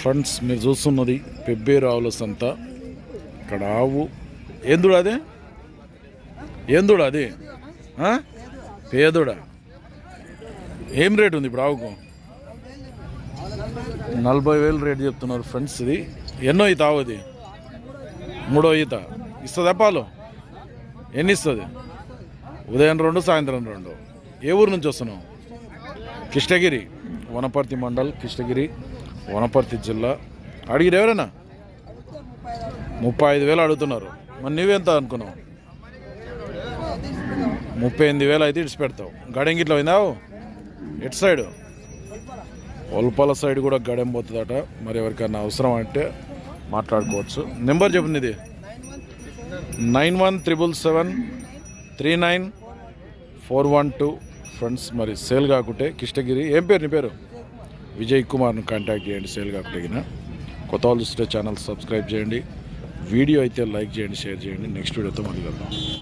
Friends మీరు చూస్తున్నది పెబ్బేరు ఆవుల సంత. ఇక్కడ ఆవు. ఏందుడు అదే? ఏందుడు అది? ఆ? పేదుడా. ఏం రేట్ ఉంది ఇప్పుడు ఆవుకు? నలభై వేలు రేట్ చెప్తున్నారు ఫ్రెండ్స్ ఇది. ఎన్నో ఈత ఆవు అది? మూడో ఈత. ఇస్తుందా పాలు? ఎన్ని ఇస్తుంది? ఉదయం రెండు సాయంత్రం రెండు. ఏ ఊరు నుంచి వస్తున్నావు? కృష్ణగిరి. వనపర్తి మండల్ కృష్ణగిరి వనపర్తి జిల్లా. అడిగిరు ఎవరైనా? ముప్పై ఐదు వేలు అడుగుతున్నారు. మరి నువ్వెంత అనుకున్నావు? ముప్పై ఎనిమిది వేలు అయితే ఇడిచి పెడతావు గడెం గిట్ల పోయిందావు ఎటు సైడ్? ఒల్పల సైడ్ కూడా గడెం పోతుందట. మరి ఎవరికైనా అవసరం అంటే మాట్లాడుకోవచ్చు. నెంబర్ చెప్పింది ఇది nine one triple seven three nine four one two. Friends మరి సేల్ కాకుంటే కృష్ణగిరి. ఏం పేరు నీ పేరు? విజయ్ కుమార్ను కాంటాక్ట్ చేయండి సేల్ కాకుంటే కొత్త వాళ్ళు చూస్తే ఛానల్ సబ్స్క్రైబ్ చేయండి. వీడియో అయితే లైక్ చేయండి షేర్ చేయండి. నెక్స్ట్ వీడియోతో మళ్ళీ వెళ్దాం